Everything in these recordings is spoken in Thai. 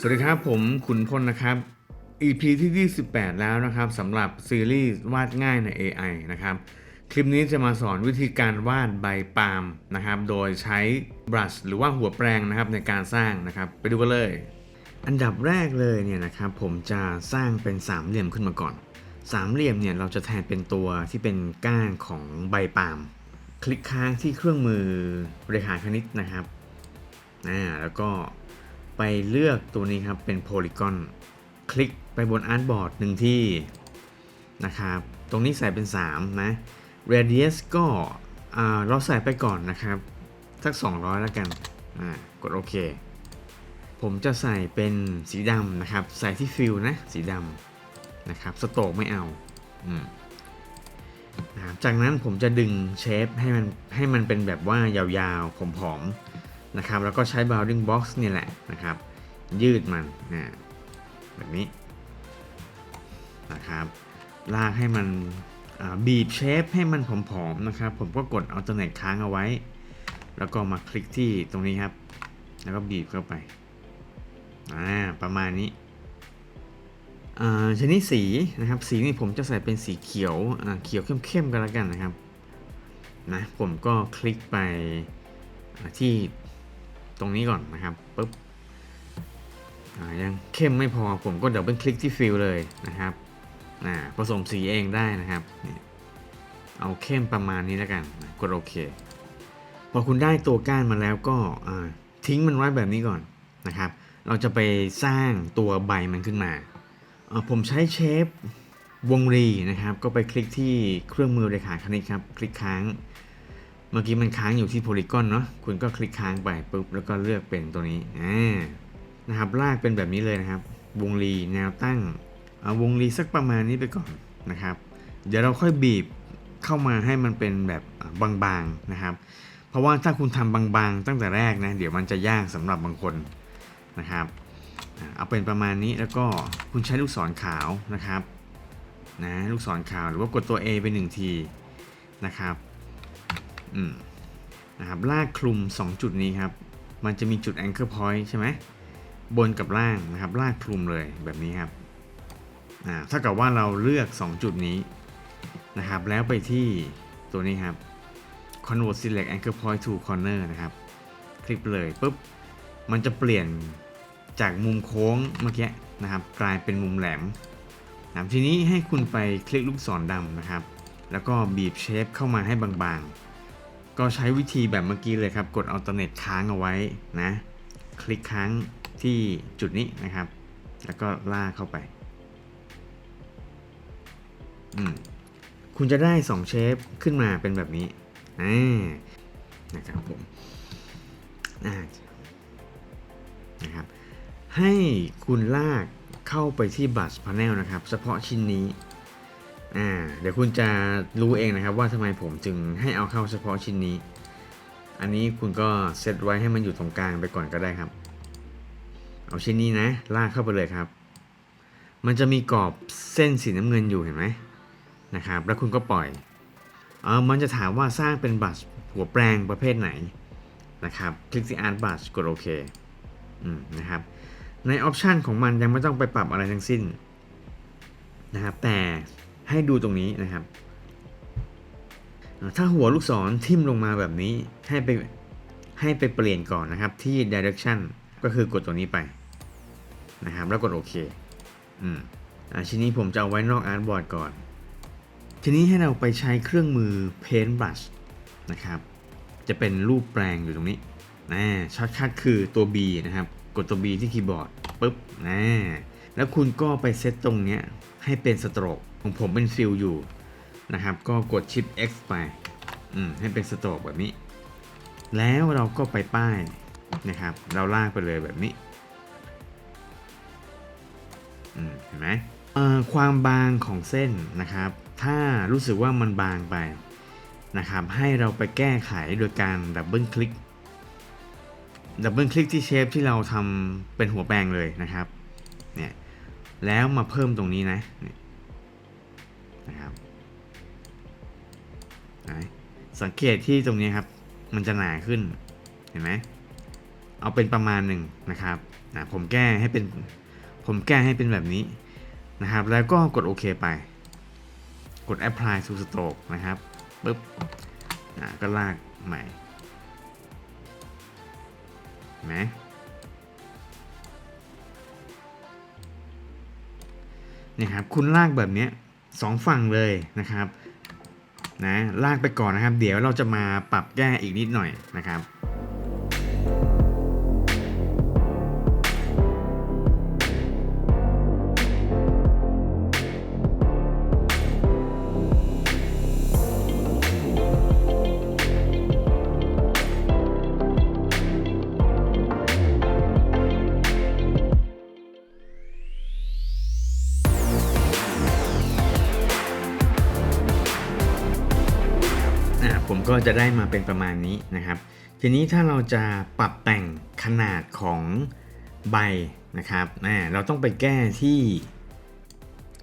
สวัสดีครับผมขุนพลนะครับ EP ที่ 28 แล้วนะครับสำหรับซีรีส์วาดง่ายใน AI นะครับ คลิปนี้จะมาสอนวิธีการวาดใบปาล์มนะครับ โดยใช้บรัชหรือว่าหัวแปรงนะครับในการสร้างนะครับ ไปดูกันเลย อันดับแรกเลยเนี่ยนะครับผมจะสร้างเป็นสามเหลี่ยมขึ้นมาก่อน สามเหลี่ยมเนี่ยเราจะแทนเป็นตัวที่เป็นก้านของใบปาล์มคลิกค้างที่เครื่องมือเรขารคณิตนะครับ อ่าแล้วก็ไปเลือกตัวนี้ครับเป็นโพลีกอนคลิกไปบนอาร์ตบอร์ดหนึ่งที่นะครับ ตรงนี้ใส่เป็น 3 นะ radius ก็เราใส่ไปก่อนนะครับ สัก 200 แล้วกันกดโอเค ผมจะใส่เป็นสีดำนะครับ ใส่ที่ฟิลนะ สีดำนะครับ สโตกไม่เอาอนะจากนั้นผมจะดึงเชฟให้มันให้มันเป็นแบบว่ายาวๆผอมๆ นะครับแล้วก็ใช้ bounding box นี่แหละนะครับ ยืดมันนะแบบนี้นะครับลากให้มันบีบเชฟให้มันผอมๆนะครับ ผมก็กด alternate ค้างเอาไว้ แล้วก็มาคลิกที่ตรงนี้ครับ แล้วก็บีบเข้าไปอ่าประมาณนี้อ่าชนิดสีนะครับสีนี่ผมจะใส่เป็นสีเขียวอ่าเขียวเข้มๆกันแล้วกันนะครับนะผมก็คลิกไปที่ ตรงนี้ก่อนนะครับปุ๊บยังเข้มไม่พอผมก็เดี๋ยวเป็นคลิกที่ฟิลเลยนะครับอ่าผสมสีเองได้นะครับนี่เอาเข้มประมาณนี้แล้วกันกดโอเค พอคุณได้ตัวก้านมาแล้วก็ทิ้งมันไว้แบบนี้ก่อนนะครับ เราจะไปสร้างตัวใบมันขึ้นมาผมใช้เชฟวงรีนะครับ ก็ไปคลิกที่เครื่องมือเรขาคณิตครับ คลิกค้าง เมื่อกี้มันค้างอยู่ที่โพลีกอนเนาะคุณก็คลิกค้างไปปุ๊บแล้วก็เลือกเป็นตัวนี้อ่านะครับลากเป็นแบบนี้เลยนะครับ วงรีแนวตั้งเอาวงรีสักประมาณนี้ไปก่อนนะครับ เดี๋ยวเราค่อยบีบเข้ามาให้มันเป็นแบบบางๆนะครับ เพราะว่าถ้าคุณทำบางๆ ตั้งแต่แรกนะเดี๋ยวมันจะยากสำหรับบางคนนะครับเอาเป็นประมาณนี้แล้วก็คุณใช้ลูกศรขาวนะครับนะลูกศรขาวหรือว่ากดตัว A ไปหนึ่งทีนะครับ นะครับลากคลุม 2 จุดนี้ครับ มันจะมีจุด anchor point ใช่ไหมบนกับล่างนะครับ ลากคลุมเลยแบบนี้ครับอ่าถ้ากับว่าเราเลือก 2 จุดนี้นะครับ แล้วไปที่ตัวนี้ครับ convert select anchor point to corner นะครับ คลิกเลยปุ๊บ มันจะเปลี่ยนจากมุมโค้งเมื่อกี้นะครับ กลายเป็นมุมแหลมนะทีนี้ให้คุณไปคลิกลูกศรดำนะครับ แล้วก็บีบเชฟเข้ามาให้บางๆ ก็ใช้วิธีแบบเมื่อกี้เลยครับ กด alternate ค้างเอาไว้นะ คลิกค้างที่จุดนี้นะครับ แล้วก็ลากเข้าไป คุณจะได้ 2 เชฟขึ้นมาเป็นแบบนี้นะครับผมนะครับ ให้คุณลากเข้าไปที่บัตรพา n นลนะครับ เฉพาะชิ้นนี้ อ่าเดี๋ยวคุณจะรู้เองนะครับว่าทำไมผมจึงให้เอาเข้าเฉพาะชิ้นนี้ อันนี้คุณก็เซตไว้ให้มันอยู่ตรงกลางไปก่อนก็ได้ครับ เอาชิ้นนี้นะ ลากเข้าไปเลยครับ มันจะมีกรอบเส้นสีน้ำเงินอยู่เห็นไหมนะครับ แล้วคุณก็ปล่อยเออมันจะถามว่าสร้างเป็นบัตรหัวแปลงประเภทไหนนะครับ คลิกที่ Art Brush กดโอเคอืมนะครับ ในออปชันของมันยังไม่ต้องไปปรับอะไรทั้งสิ้นนะครับแต่ ให้ดูตรงนี้นะครับ ถ้าหัวลูกศรทิ่มลงมาแบบนี้ให้ไปให้ไปเปลี่ยนก่อนนะครับที่ direction ก็คือกดตัวนี้ไปนะครับ แล้วกดโอเค อืมอ่าชิ้นนี้ผมจะเอาไว้นอก Art Board ก่อน ทีนี้ให้เราไปใช้เครื่องมือ Paint Brush นะครับ จะเป็นรูปแปลงอยู่ตรงนี้นะช็อตคัทคือตัว B นะครับ กดตัว B ที่คีย์บอร์ดปุ๊บนะแล้วคุณก็ไปเซตตรงเนี้ยให้เป็นสโตรก ของผมเป็นฟิลอยู่นะครับ ก็กดชิป X ไปอืมให้เป็นสโตรกแบบนี้ แล้วเราก็ไปป้ายนะครับ เราลากไปเลยแบบนี้อืมเห็นไหมความบางของเส้นนะครับ ถ้ารู้สึกว่ามันบางไปนะครับ ให้เราไปแก้ไขโดยการดับเบิลคลิกดับเบิลคลิกที่เชฟที่เราทำเป็นหัวแปลงเลยนะครับ เนี่ย แล้วมาเพิ่มตรงนี้นะเนี่ย สังเกตที่ตรงนี้ครับ มันจะหนาขึ้น เห็นไหม เอาเป็นประมาณหนึ่งนะครับอะผมแก้ให้เป็น ผมแก้ให้เป็นแบบนี้นะครับ แล้วก็กดโอเคไป กด apply to stroke นะครับปึ๊บอะก็ลากใหม่เห็นไหมนี่ครับ คุณลากแบบนี้สองฝั่งเลยนะครับ นะลากไปก่อนนะครับ เดี๋ยวเราจะมาปรับแก้อีกนิดหน่อยนะครับ ก็จะได้มาเป็นประมาณนี้นะครับ ทีนี้ถ้าเราจะปรับแต่งขนาดของใบนะครับเราต้องไปแก้ที่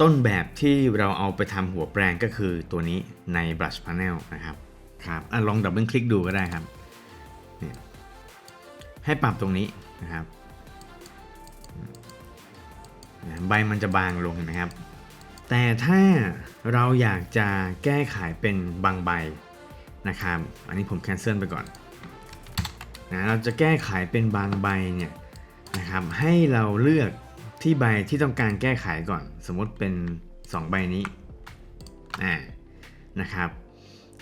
ต้นแบบที่เราเอาไปทำหัวแปรงก็คือตัวนี้ใน brush panel นะครับครับอลองดับเบิลคลิกดูก็ได้ครับ ให้ปรับตรงนี้นะครับใบมันจะบางลงเห็นไหมครับ แต่ถ้าเราอยากจะแก้ไขเป็นบางใบ นะครับอันนี้ผมแคนเซิลไปก่อนนะเราจะแก้ไขเป็นบางใบเนี่ยนะครับให้เราเลือกที่ใบที่ต้องการแก้ไขก่อน สมมติเป็น 2 ใบนี้อ่านะครับ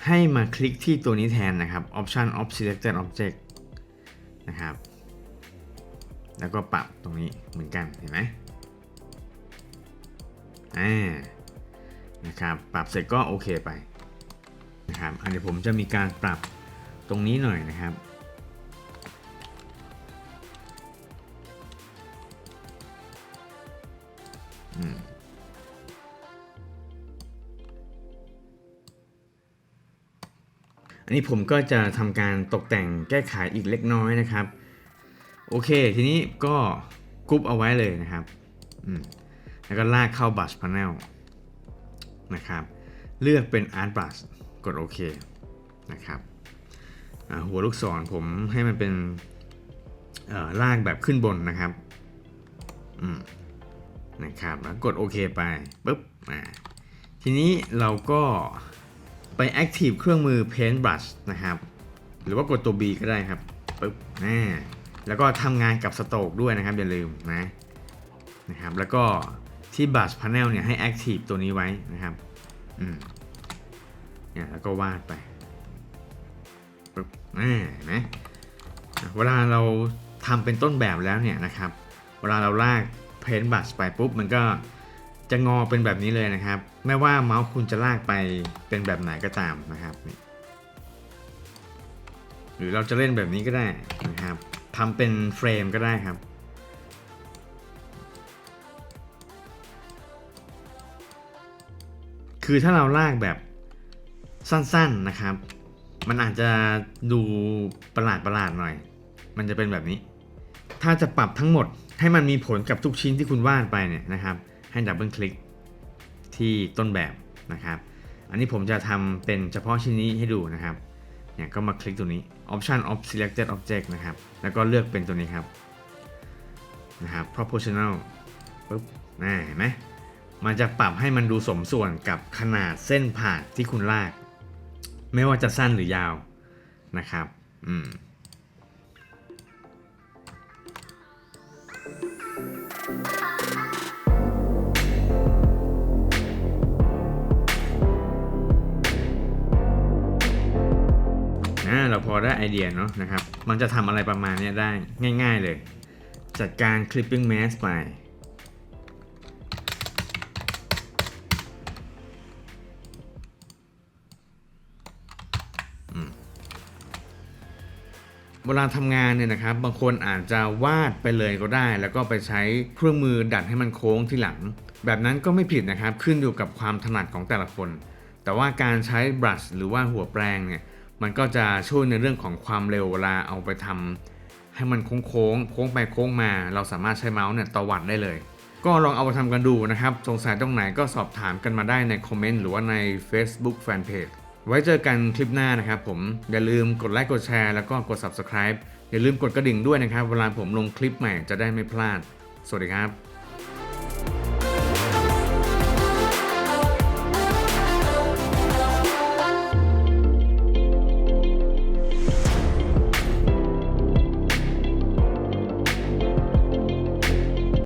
ให้มาคลิกที่ตัวนี้แทนนะครับ option of selected object นะครับ แล้วก็ปรับตรงนี้เหมือนกันเห็นไหมอ่านะครับปรับเสร็จก็โอเคไป นะครับอันนี้ผมจะมีการปรับตรงนี้หน่อยนะครับ อันนี้ผมก็จะทำการตกแต่งแก้ไขอีกเล็กน้อยนะครับ โอเค ทีนี้ก็กรุ๊ปเอาไว้เลยนะครับแล้วก็ลากเข้า Brush Panel นะครับ เลือกเป็น Art Brush กดโอเคนะครับหัวลูกศรผมให้มันเป็นลากแบบขึ้นบนนะครับนะครับแล้วกดโอเคไปปุ๊บทีนี้เราก็ไป Active เครื่องมือ Paint Brush นะครับ หรือว่ากดตัว B ก็ได้ครับปุ๊บอ่าแล้วก็ทำงานกับสโตกด้วยนะครับ อย่าลืมนะนะครับ แล้วก็ที่ Brush Panel เนี่ยให้ Active ตัวนี้ไว้นะครับ อืม เนี่ยแล้วก็วาดไปปึ๊บอ่าเห็นไหมอะเวลาเราทำเป็นต้นแบบแล้วเนี่ยนะครับ เวลาเราลากเพนบัสไปปุ๊บมันก็จะงอเป็นแบบนี้เลยนะครับ ไม่ว่าเมาส์คุณจะลากไปเป็นแบบไหนก็ตามนะครับหรือเราจะเล่นแบบนี้ก็ได้นะครับทำเป็นเฟรมก็ได้ครับคือถ้าเราลากแบบ สั้นๆนะครับ มันอาจจะดูประหลาดประหลาดๆหน่อย มันจะเป็นแบบนี้ ถ้าจะปรับทั้งหมดให้มันมีผลกับทุกชิ้นที่คุณวาดไปเนี่ยนะครับ ให้ดับเบิลคลิกที่ต้นแบบนะครับ อันนี้ผมจะทำเป็นเฉพาะชิ้นนี้ให้ดูนะครับเนี่ยก็มาคลิกตัวนี้ option of selected object นะครับ แล้วก็เลือกเป็นตัวนี้ครับนะครับ proportional ปุ๊บน่าเห็นไหมมันจะปรับให้มันดูสมส่วนกับขนาดเส้นผ่าที่คุณลาก ไม่ว่าจะสั้นหรือยาวนะครับอืมเราพอได้ไอเดียเนาะนะครับ มันจะทำอะไรประมาณนี้ได้ง่ายๆเลย จัดการ clipping mask ไป เวลาทำงานเนี่ยนะครับบางคนอาจจะวาดไปเลยก็ได้ แล้วก็ไปใช้เครื่องมือดัดให้มันโค้งที่หลัง แบบนั้นก็ไม่ผิดนะครับขึ้นอยู่กับความถนัดของแต่ละคน แต่ว่าการใช้บรัชหรือว่าหัวแปรงเนี่ยมันก็จะช่วยในเรื่องของความเร็วเวลาเอาไปทำให้มันโค้งโค้งๆโค้งไปโค้งมา เราสามารถใช้เมาส์เนี่ยตวัดได้เลย ก็ลองเอาไปทำกันดูนะครับสงสัยตรงไหนก็สอบถามกันมาได้ในคอมเมนต์หรือว่าใน Facebook Fanpage ไว้เจอกันคลิปหน้านะครับผม อย่าลืมกดไลค์กดแชร์แล้วก็กด Subscribe อย่าลืมกดกระดิ่งด้วยนะครับ เวลาผมลงคลิปใหม่จะได้ไม่พลาด สวัสดีครับ